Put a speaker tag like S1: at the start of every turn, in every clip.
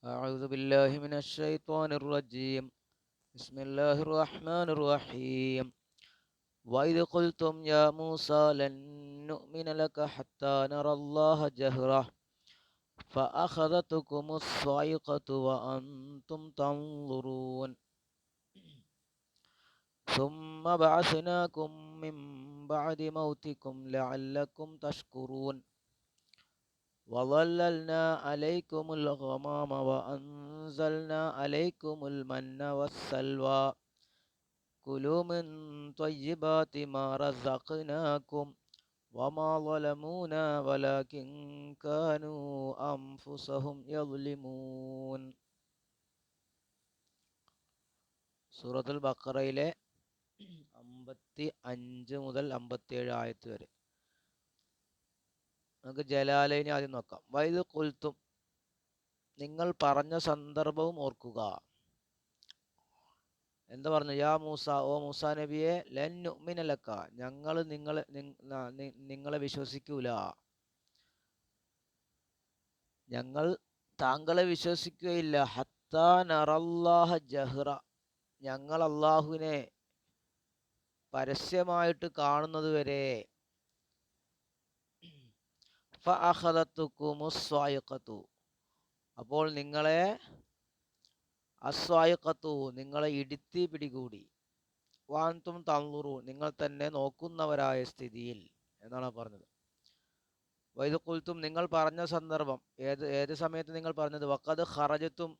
S1: أعوذ بالله من الشيطان الرجيم. بسم الله الرحمن الرحيم. وإذ قلتم يا موسى لن نؤمن لك حتى نرى الله جهرة. فأخذتكم الصاعقة وأنتم تنظرون. ثم بعثناكم من بعد موتكم لعلكم تشكرون. وظللنا عليكم الغمام وأنزلنا عليكم المن والسلوى كلوا من طيبات ما رزقناكم وما ظلمونا ولكن كانوا أنفسهم يظلمون സൂറത്തുൽ ബക്കറയിലെ അമ്പത്തി അഞ്ച് മുതൽ അമ്പത്തിയേഴ് ആയത്ത് വരെ നമുക്ക് ജലാലയിനെ ആദ്യം നോക്കാം. വൈദ് കുൽത്തും നിങ്ങൾ പറഞ്ഞ സന്ദർഭവും ഓർക്കുക. എന്താ പറഞ്ഞു? യാ മൂസ ഓ മൂസ നബിയെ ലൻ നുഅ്മിനലക്ക ഞങ്ങൾ നിങ്ങളെ നിങ്ങളെ വിശ്വസിക്കൂല. ഞങ്ങൾ താങ്കളെ വിശ്വസിക്കുകയില്ല. ഹത്താ ജഹ്റ. ഞങ്ങൾ അള്ളാഹുവിനെ പരസ്യമായിട്ട് കാണുന്നത് വരെ ഫഅഖദത്തുക്കുമുസ്വായിഖത്തു അപ്പോൾ നിങ്ങളെ അസ്വായിഖത്തു നിങ്ങളെ ഇടുത്തി പിടികൂടി. വാൻതും തന്നുറു നിങ്ങൾ തന്നെ നോക്കുന്നവരായ സ്ഥിതിയിൽ എന്നാണ് പറഞ്ഞത്. വൈദ് കുൽത്തും നിങ്ങൾ പറഞ്ഞ സന്ദർഭം ഏത് ഏത് സമയത്ത് നിങ്ങൾ പറഞ്ഞത്? വക്കത് ഹറജത്തും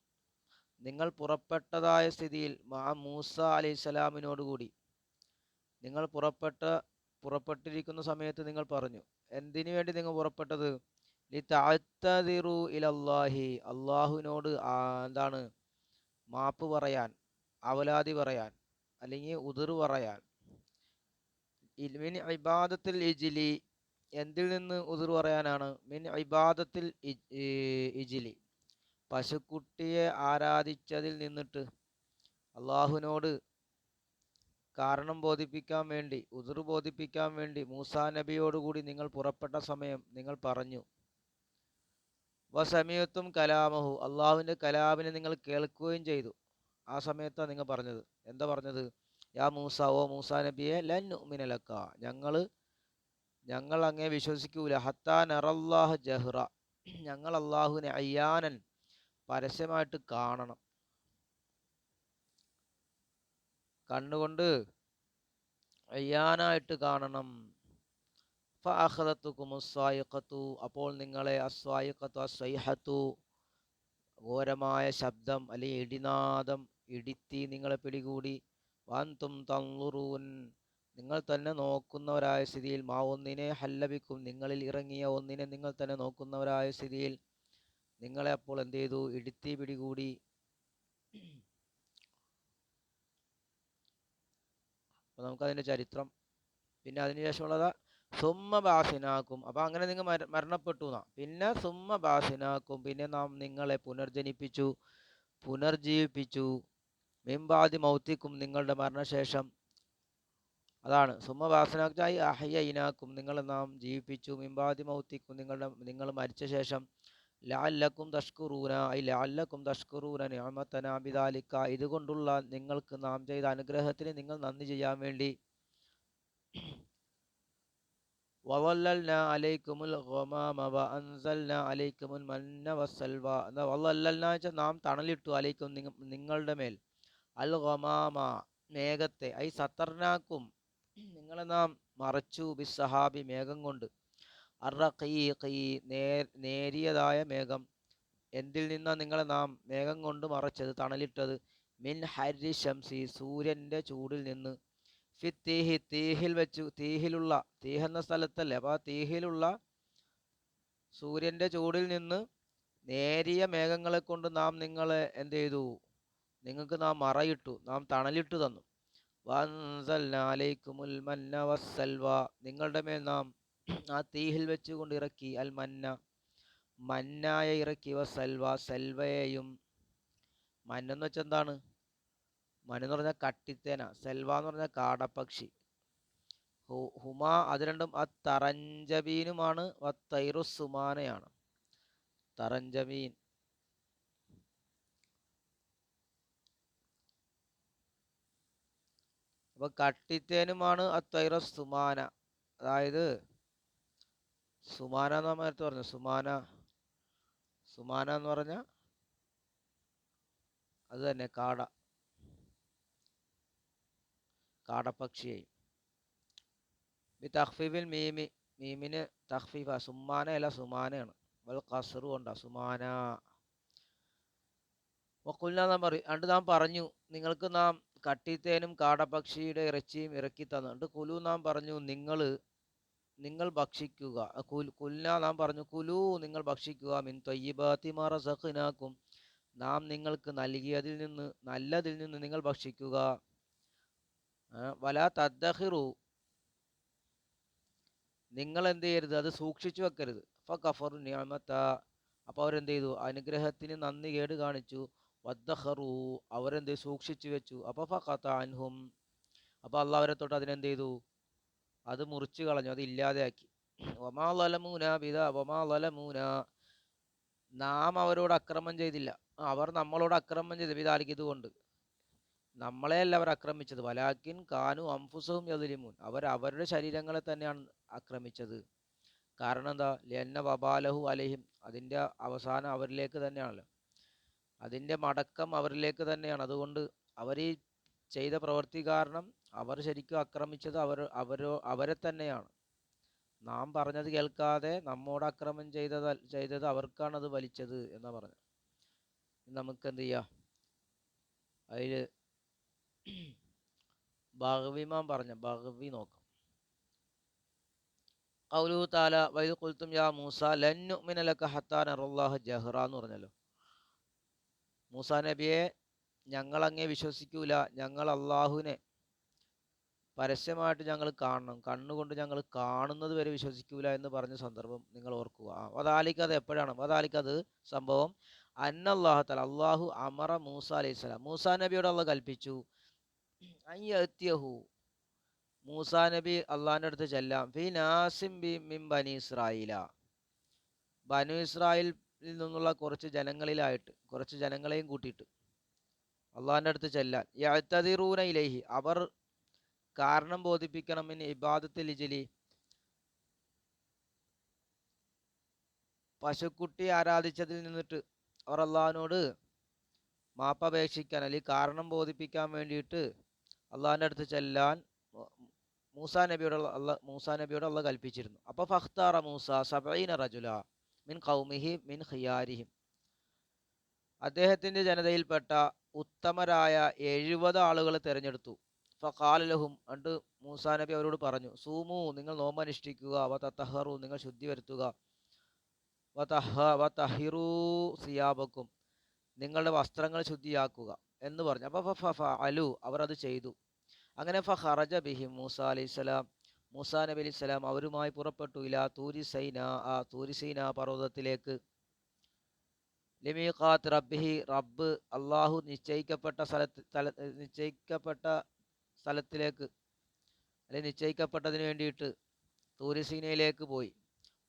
S1: നിങ്ങൾ പുറപ്പെട്ടതായ സ്ഥിതിയിൽ മാ മൂസ അലി സ്വലാമിനോടുകൂടി നിങ്ങൾ പുറപ്പെട്ട പുറപ്പെട്ടിരിക്കുന്ന സമയത്ത് നിങ്ങൾ പറഞ്ഞു. എന്തിനു വേണ്ടി നിങ്ങൾ പുറപ്പെട്ടത്? ലി താഴ്ത്തതിറു ഇലല്ലാഹി. അള്ളാഹുവിനോട് എന്താണ് മാപ്പ് പറയാൻ അവലാതി പറയാൻ അല്ലെങ്കിൽ ഉതിർ പറയാൻ. മിൻ ഇബാദത്തിൽ ഇജിലി എന്തിൽ നിന്ന് ഉതിർ പറയാനാണ്? മിൻ ഇബാദത്തിൽ ഇജിലി. പശുക്കുട്ടിയെ ആരാധിച്ചതിൽ നിന്നിട്ട്. അള്ളാഹുവിനോട് കാരണം ബോധിപ്പിക്കാൻ വേണ്ടി ഉതിർ ബോധിപ്പിക്കാൻ വേണ്ടി മൂസാ നബിയോടുകൂടി നിങ്ങൾ പുറപ്പെട്ട സമയം നിങ്ങൾ പറഞ്ഞു. വസമയത്തും കലാമഹു അള്ളാഹുവിന്റെ കലാമിനെ നിങ്ങൾ കേൾക്കുകയും ചെയ്തു. ആ സമയത്താണ് നിങ്ങൾ പറഞ്ഞത്. എന്താ പറഞ്ഞത്? യാ മൂസ ഓ മൂസാ നബിയെ ലൻ ഉമിനലക്ക ഞങ്ങൾ ഞങ്ങൾ അങ്ങേ വിശ്വസിക്കൂല. ഹത്താൻ അറല്ലാഹ് ജഹ്റ. ഞങ്ങൾ അള്ളാഹുവിനെ അയ്യാനൻ പരസ്യമായിട്ട് കാണണം. കണ്ണുകൊണ്ട് അയ്യാനായിട്ട് കാണണം. ഫഅഖദത്തുക്കുമുസ്വായിഖത്തു അപ്പോൾ നിങ്ങളെ അസ്വായിഖത്തു അസ്വൈഹത്തു ഘോരമായ ശബ്ദം അല്ലെങ്കിൽ ഇടിനാദം ഇടിത്തി നിങ്ങളെ പിടികൂടി. വാന്തും തന്നുറൂൻ നിങ്ങൾ തന്നെ നോക്കുന്നവരായ സ്ഥിതിയിൽ മാ ഒന്നിനെ ഹല്ലപിക്കും നിങ്ങളിൽ ഇറങ്ങിയ ഒന്നിനെ നിങ്ങൾ തന്നെ നോക്കുന്നവരായ സ്ഥിതിയിൽ നിങ്ങളെ അപ്പോൾ എന്ത് ചെയ്തു? ഇടുത്തി പിടികൂടി. അപ്പോൾ നമുക്കതിന്റെ ചരിത്രം പിന്നെ അതിനുശേഷമുള്ളത് സുമ്മ ബാസിനാക്കും അപ്പോൾ അങ്ങനെ നിങ്ങൾ മര മരണപ്പെട്ടു എന്നാ. പിന്നെ സുമ്മ ബാസിനാക്കും പിന്നെ നാം നിങ്ങളെ പുനർജനിപ്പിച്ചു പുനർജീവിപ്പിച്ചു മിംബാദി മൗത്തിക്കും നിങ്ങളുടെ മരണശേഷം. അതാണ് സുമ്മ ബാസനാക്കായി അഹയ്യനാക്കും നിങ്ങളെ നാം ജീവിപ്പിച്ചു മിംബാദി മൗത്തിക്കും നിങ്ങളുടെ നിങ്ങൾ മരിച്ച ശേഷം ലാല്ലക്കും തഷ്കുറൂന ഐ ലാല്ലക്കും തഷ്കുറൂന നിയമത്തന ബിദാലിക്ക. ഇതുകൊണ്ടുള്ള നിങ്ങൾക്ക് നാം ചെയ്ത അനുഗ്രഹത്തിന് നിങ്ങൾ നന്ദി ചെയ്യാൻ വേണ്ടി. വവല്ലൽന അലൈക്കുമുൽ ഗമാമ വ അൻസൽന അലൈക്കുമുൽ മന്ന വസൽവ എന്താ വല്ലൽന വെച്ചാൽ നാം തണലിട്ടു അലൈക്കും നിങ്ങളുടെ മേൽ. അൽ ഗമാമ മേഘത്തെ ഐ സത്തർനാക്കും. നിങ്ങളെ നാം മറച്ചു. ബി സഹാബി മേഘം കൊണ്ട്. അറഖീ നേർ നേരിയതായ മേഘം. എന്തിൽ നിന്നാണ് നിങ്ങളെ നാം മേഘം കൊണ്ട് മറച്ചത് തണലിട്ടത്? മിൻ ഹരി ഷംസി സൂര്യന്റെ ചൂടിൽ നിന്ന്. ഫി തീഹി തീഹിൽ വെച്ചു തീഹിലുള്ള തീഹ് എന്ന സ്ഥലത്തല്ലേ. അപ്പോൾ ആ തീഹിലുള്ള സൂര്യന്റെ ചൂടിൽ നിന്ന് നേരിയ മേഘങ്ങളെ കൊണ്ട് നാം നിങ്ങളെ എന്ത് ചെയ്തു? നിങ്ങൾക്ക് നാം മറയിട്ടു നാം തണലിട്ടു തന്നു. വൻസൽനാലൈക്കുമുൽ മന്ന വസ്സൽവ. നിങ്ങളുടെ മേൽ നാം ആ തീയിൽ വെച്ചുകൊണ്ട് ഇറക്കി. അൽ മന്ന മന്നായ ഇറക്കി. വ സൽവ. സൽവയെയും മന്നെന്ന് വെച്ചാൽ എന്താണ്? മനെന്ന് പറഞ്ഞാൽ കട്ടിത്തേന. സെൽവ എന്ന് പറഞ്ഞാൽ കാടപ്പക്ഷി. ഹുമ അത് രണ്ടും ആ തറഞ്ചബീനുമാണ് തൈറു സുമാനയാണ്. തറഞ്ചബീൻ അപ്പോൾ കട്ടിത്തേനുമാണ് അത്തൈറ സുമാന. അതായത് സുമാന എന്ന് നമ്മൾ നേരത്തെ പറഞ്ഞു. സുമാന സുമാന എന്ന് പറഞ്ഞ അത് തന്നെ കാട. കാടപ്പക്ഷിയായി. ബി തഹ്ഫീബിൽ മീമി മീമിന് തഹ്ഫീഫ സുമാന അല്ല സുമാനയാണ്. വൽ കസറു കൊണ്ടാ സുമാന. വക്കുൽന നാം പറയും അണ്ട് നാം പറഞ്ഞു നിങ്ങൾക്ക് നാം കട്ടിത്തേനും കാടപക്ഷിയുടെ ഇറച്ചിയും ഇറക്കി തന്നുണ്ട് കുലു നാം പറഞ്ഞു നിങ്ങൾ നിങ്ങൾ ഭക്ഷിക്കുക. കുല്ല നാം പറഞ്ഞു കുലു നിങ്ങൾ ഭക്ഷിക്കുക. മിൻ തൊയ്യബാത്തിമാറ സഖിനാക്കും നാം നിങ്ങൾക്ക് നൽകിയതിൽ നിന്ന് നല്ലതിൽ നിന്ന് നിങ്ങൾ ഭക്ഷിക്കുക. വല തദ്ദഹിറു നിങ്ങൾ എന്ത് ചെയ്യരുത്? അത് സൂക്ഷിച്ചു വെക്കരുത്. ഫ കഫർ അപ്പോൾ അവരെന്ത് ചെയ്തു? അനുഗ്രഹത്തിന് നന്ദി കേട് കാണിച്ചു. വദ്ദഹറു അവരെന്ത്? സൂക്ഷിച്ചു വെച്ചു. അപ്പോൾ ഫ അൻഹും. അപ്പോൾ അള്ളാഹ് അവരെ തൊട്ട് അതിനെന്ത് ചെയ്തു? അത് മുറിച്ചു കളഞ്ഞു അത് ഇല്ലാതെയാക്കി. ഒമാ ലലമൂന ബിദ നാം അവരോട് അക്രമം ചെയ്തില്ല. അവർ നമ്മളോട് അക്രമം ചെയ്തു. ബിദാലിക്ക് ഇതുകൊണ്ട് നമ്മളെയല്ല അവർ ആക്രമിച്ചത്. വലാക്കിൻ കാനു അംഫുസവും യതുലിമൂൻ അവർ അവരുടെ ശരീരങ്ങളെ തന്നെയാണ് ആക്രമിച്ചത്. കാരണം എന്താ? ലെന്ന വബാലഹു അലഹിം. അതിന്റെ അവസാനം അവരിലേക്ക് തന്നെയാണല്ലോ. അതിന്റെ മടക്കം അവരിലേക്ക് തന്നെയാണ്. അതുകൊണ്ട് അവർ ഈ ചെയ്ത പ്രവൃത്തി കാരണം അവർ ശരിക്കും ആക്രമിച്ചത് അവർ അവരോ അവരെ തന്നെയാണ്. നാം പറഞ്ഞത് കേൾക്കാതെ നമ്മോട് അക്രമം ചെയ്തത് ചെയ്തത് അവർക്കാണ് അത് വലിച്ചത് എന്നാ പറഞ്ഞു നമുക്ക് എന്ത് ചെയ്യാം? അതിൽ ബഹവിമാൻ പറഞ്ഞ ബഹവി നോക്കാം. കൗലു താല വൈദ് യാ മൂസ ലന്നു മിനലക്ക ഹത്താൻ അറുല്ലാഹ് ജഹ്റ എന്ന് പറഞ്ഞല്ലോ. മൂസ നബിയെ ഞങ്ങളങ്ങേ വിശ്വസിക്കൂല ഞങ്ങൾ അള്ളാഹുവിനെ പരസ്യമായിട്ട് ഞങ്ങൾ കാണണം. കണ്ണുകൊണ്ട് ഞങ്ങൾ കാണുന്നത് വരെ വിശ്വസിക്കൂല എന്ന് പറഞ്ഞ സന്ദർഭം നിങ്ങൾ ഓർക്കുക. ആ, അത് എപ്പോഴാണ്? വദാലിക്ക് അത് സംഭവം അന്നല്ലാഹു തല അള്ളാഹു അമറ മൂസ അലൈഹി സ്വലാം. മൂസ നബിയോട് അള്ള കൽപ്പിച്ചു. അയ്യഹു മൂസ നബി അള്ളാഹിന്റെ അടുത്ത് ചെല്ലാം. ഫി നാസിം ബി മിൻ ബനി ഇസ്രായില ബനു ഇസ്രായേലിൽ നിന്നുള്ള കുറച്ച് ജനങ്ങളിലായിട്ട് കുറച്ച് ജനങ്ങളെയും കൂട്ടിയിട്ട് അള്ളാഹിന്റെ അടുത്ത് ചെല്ലാൻ. യഅ്തദിറൂന ഇലൈഹി അവർ കാരണം ബോധിപ്പിക്കണം ഇൻ ഇബാദത്തിൽ ഇജലി പശുക്കുട്ടി ആരാധിച്ചതിൽ നിന്നിട്ട് അവർ അള്ളാഹിനോട് മാപ്പപേക്ഷിക്കാൻ അല്ലെങ്കിൽ കാരണം ബോധിപ്പിക്കാൻ വേണ്ടിയിട്ട് അള്ളാഹിന്റെ അടുത്ത് ചെല്ലാൻ മൂസ നബിയോട് അള്ള മൂസാ നബിയോട് അള്ള കൽപ്പിച്ചിരുന്നു. അപ്പോൾ ഫഖ്താറ മൂസ സബൈന റജുല മിൻ ഖൗമിഹി മിൻ ഖിയാരിഹിം. അദ്ദേഹത്തിന്റെ ജനതയിൽപ്പെട്ട ഉത്തമരായ എഴുപത് ആളുകൾ തിരഞ്ഞെടുത്തു. ഫഖാലലഹും അണ്ട് മൂസാ നബി അവരോട് പറഞ്ഞു സൂമു നിങ്ങൾ നോമ്പനുഷ്ഠിക്കുക വ തത്തഹറു നിങ്ങൾ ശുദ്ധി വരുത്തുക വ തഹ വ തഹിറൂ സിയാബക്കും നിങ്ങളുടെ വസ്ത്രങ്ങൾ ശുദ്ധിയാക്കുക എന്ന് പറഞ്ഞു. അപ്പോൾ ഫ അലു അവർ അത് ചെയ്തു. അങ്ങനെ ഫ ഹറജ ബിഹി മൂസ അലൈഹിസ്സലാം മൂസാ നബി അലൈഹി സ്വലാം അവരുമായി പുറപ്പെട്ടു ഇലാ തൂരി സൈന ആ തൂരി സൈന പർവതത്തിലേക്ക്. ലിമീഖാത്ത് റബ്ബിഹി റബ്ബ് അള്ളാഹു നിശ്ചയിക്കപ്പെട്ട സ്ഥലത്ത് നിശ്ചയിക്കപ്പെട്ട സ്ഥലത്തിലേക്ക് അല്ലെങ്കിൽ നിശ്ചയിക്കപ്പെട്ടതിന് വേണ്ടിയിട്ട് തൂരിസീനയിലേക്ക് പോയി.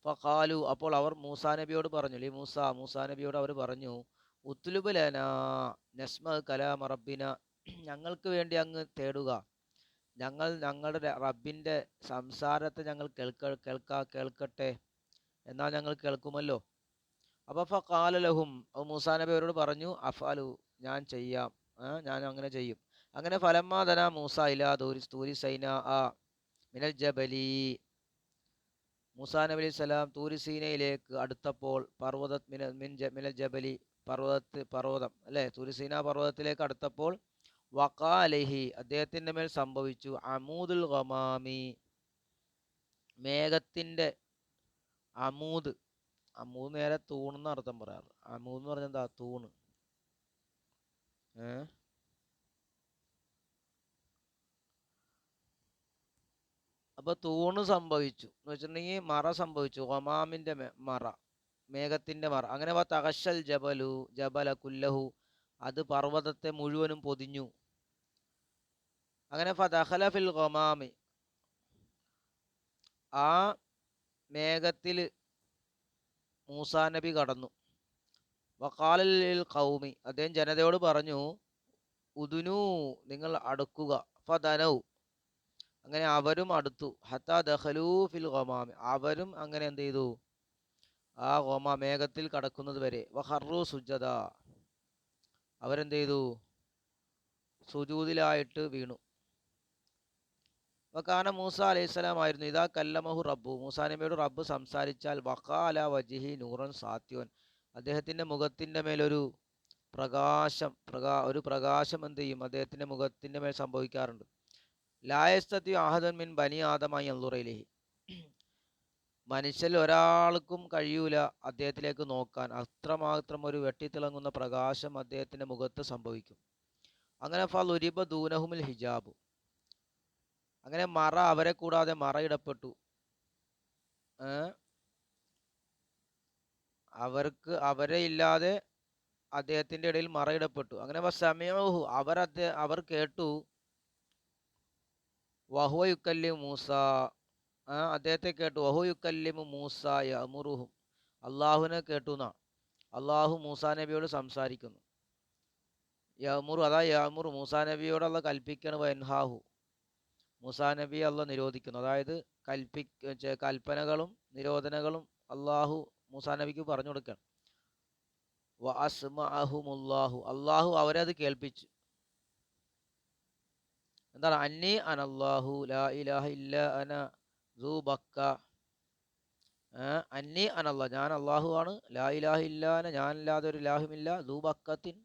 S1: ഫഖാലു അപ്പോൾ അവർ മൂസാ നബിയോട് പറഞ്ഞു അല്ലെ മൂസ മൂസാ നബിയോട് അവർ പറഞ്ഞു ഉത്തുലുബലന നസ്മ കലാമ റബ്ബിന ഞങ്ങൾക്ക് വേണ്ടി അങ്ങ് തേടുക. ഞങ്ങൾ ഞങ്ങളുടെ റബ്ബിന്റെ സംസാരത്തെ ഞങ്ങൾ കേൾക്ക കേൾക്ക കേൾക്കട്ടെ എന്നാൽ ഞങ്ങൾ കേൾക്കുമല്ലോ. അപ്പോൾ ഫഖാല ലഹും മൂസാ നബി അവരോട് പറഞ്ഞു അഫാലു ഞാൻ ചെയ്യാം ഞാൻ അങ്ങനെ ചെയ്യും. അങ്ങനെ ഫലമാതന മൂസ ഇലാ ദൂരി തൂരി സൈന ആ മിനൽ ജബലി. മൂസാ നബി അലൈഹി സ്വലാം തൂരി സീനയിലേക്ക് അടുത്തപ്പോൾ പർവത മിൻ മിനൽ ജബലി പർവതത്ത് പർവതം അല്ലേ? തൂരി സീന പർവതത്തിലേക്ക് അടുത്തപ്പോൾ വക്കാലഹി അദ്ദേഹത്തിന്റെ മേൽ സംഭവിച്ചു അമൂദുൽ ഗമാമി മേഘത്തിന്റെ അമൂദ് അമൂദ് നേരെ തൂണെന്ന് അർത്ഥം പറയാറ്. അമൂദ് എന്ന് പറഞ്ഞാൽ തൂണ്. ഏ? അപ്പൊ തൂണ് സംഭവിച്ചു. എന്ന് വെച്ചിട്ടുണ്ടെങ്കിൽ മറ സംഭവിച്ചു. ഒമാമിന്റെ മറ. മേഘത്തിന്റെ മറ. അങ്ങനെ തകശൽ ജബലു ജബല കുല്ലഹു. അത് പർവതത്തെ മുഴുവനും പൊതിഞ്ഞു. അങ്ങനെ ഫതഹല ഫിൽ ഗമാമി ആ മേഘത്തിൽ മൂസാ നബി കടന്നു. വക്കാലിൽ കൗമി അദ്ദേഹം ജനതയോട് പറഞ്ഞു ഉദുനു നിങ്ങൾ അടുക്കുക. ഫതനൗ അങ്ങനെ അവരും അടുത്തു. ഫിൽ ഗമാമി. അവരും അങ്ങനെ എന്ത് ചെയ്തു? ആ ഗോമ മേഘത്തിൽ കടക്കുന്നത് വരെ. വഹറു സുജത അവരെന്ത് ചെയ്തു? സുജൂതിലായിട്ട് വീണു. വക്കാന മൂസ അലൈഹിസ്സലാം ആയിരുന്നു. ഇതാ കല്ലമഹു റബ്ബു. മൂസാ നബിയോട് റബ്ബ് സംസാരിച്ചാൽ വക്കാല വജിഹി നൂറൻ സാത്യോൻ അദ്ദേഹത്തിന്റെ മുഖത്തിന്റെ മേലൊരു പ്രകാശം പ്രകാ ഒരു പ്രകാശം എന്ത് ചെയ്യും? അദ്ദേഹത്തിന്റെ മുഖത്തിന്റെ മേൽ സംഭവിക്കാറുണ്ട്. ലായസ്തത്തി ആഹദൻ മിൻ ബനി ആദമായി അല്ലുറയിലേഹി മനുഷ്യൽ ഒരാൾക്കും കഴിയൂല അദ്ദേഹത്തിലേക്ക് നോക്കാൻ. അത്രമാത്രം ഒരു വെട്ടിത്തിളങ്ങുന്ന പ്രകാശം അദ്ദേഹത്തിന്റെ മുഖത്ത് സംഭവിക്കും. അങ്ങനെ ഫലുരിബ ദൂനഹുമിൽ ഹിജാബു. അങ്ങനെ മറ അവരെ കൂടാതെ മറയിടപ്പെട്ടു അവർക്ക് അവരെ ഇല്ലാതെ അദ്ദേഹത്തിന്റെ ഇടയിൽ മറയിടപ്പെട്ടു അങ്ങനെ സമയഹു അവർ അവർ കേട്ടു. വഹുവ യുക്കല്ലിം മൂസ അദ്ദേഹത്തെ കേട്ടു. വഹുയുക്കല്ലിം മൂസ യമുറുഹും അള്ളാഹുവിനെ കേട്ടു എന്നാണ് അള്ളാഹു മൂസാ നബിയോട് സംസാരിക്കുന്നു. യമുറു അതാ യമുറു മൂസാ നബിയോട് അല്ല കൽപ്പിക്കണ. വൻഹാഹു മൂസാ നബി അല്ല നിരോധിക്കുന്നു. അതായത് കൽപ്പി കൽപ്പനകളും നിരോധനകളും അള്ളാഹു മൂസാ നബിക്ക് പറഞ്ഞു കൊടുക്കണം. വ അസ്മഅഹുമുല്ലാഹു. അള്ളാഹു അവരത് കേൾപ്പിച്ചു. എന്താണ്? അന്നി അനല്ലാഹു ലാ ഇലാഹ ഇല്ല അന സൂ ബക്ക. അന്നി അനല്ല ഞാൻ അള്ളാഹു ആണ്. ലാ ഇലാഹ ഇല്ല അന ഞാനല്ലാതെ ഒരു ഇലാഹുമില്ല സൂ ബക്കത്തിൻ